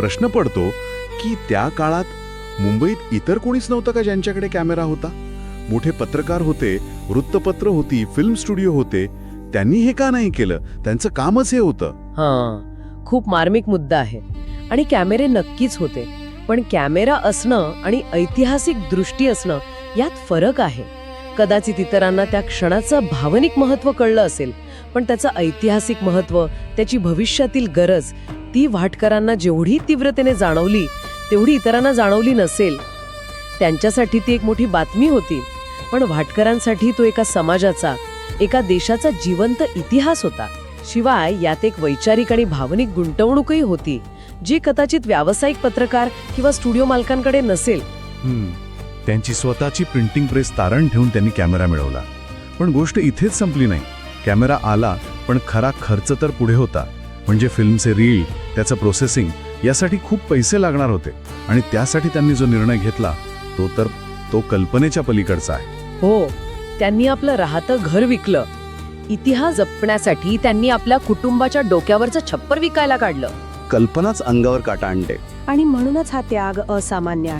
प्रश्न पडतो की त्या काळात मुंबईत इतर कोणीच नव्हतं का ज्यांच्याकडे कॅमेरा होता? मोठे पत्रकार होते वृत्तपत्र होती फिल्म स्टुडिओ होते. त्यांनी हे का नाही केलं? त्यांचं कामच हे होतं. हां खूप मार्मिक मुद्दा आहे. आणि कॅमेरे नक्कीच होते. पण कॅमेरा असणं आणि ऐतिहासिक दृष्टी असणं यात फरक आहे. कदाचित इतरांना त्या क्षणाचं भावनिक महत्त्व कळलं असेल पण त्याचं ऐतिहासिक महत्त्व त्याची भविष्यातील गरज ती वाटकरांना जेवढी तीव्रतेने जाणवली तेवढी इतरांना जाणवली नसेल. त्यांच्यासाठी ती एक मोठी बातमी होती. पण वाटकरांसाठी तो एका समाजाचा एका देशाचा जिवंत इतिहास होता. शिवाय यात एक वैचारिक आणि भावनिक गुंतवणूकही होती जी कदाचित व्यावसायिक पत्रकार किंवा स्टुडिओ मालकांकडे नसेल. त्यांची स्वतःची प्रिंटिंग प्रेस तारण ठेवून त्यांनी कॅमेरा मिळवला. पण गोष्ट इथेच संपली नाही. कॅमेरा आला पण खरा खर्च तर पुढे होता. म्हणजे फिल्मचे रील त्याचं प्रोसेसिंग यासाठी खूप पैसे लागणार होते. आणि त्यासाठी त्यांनी जो निर्णय घेतला तो तर तो कल्पनेच्या पलीकडचा आहे. हो त्यांनी आपलं राहतं घर विकलं. इतिहास जपण्यासाठी त्यांनी आपल्या कुटुंबाच्या डोक्यावरचं छप्पर विकायला काढलं. कल्पनाच अंगावर काटा आणते. आणि म्हणूनच हा त्याग असामान्य आहे.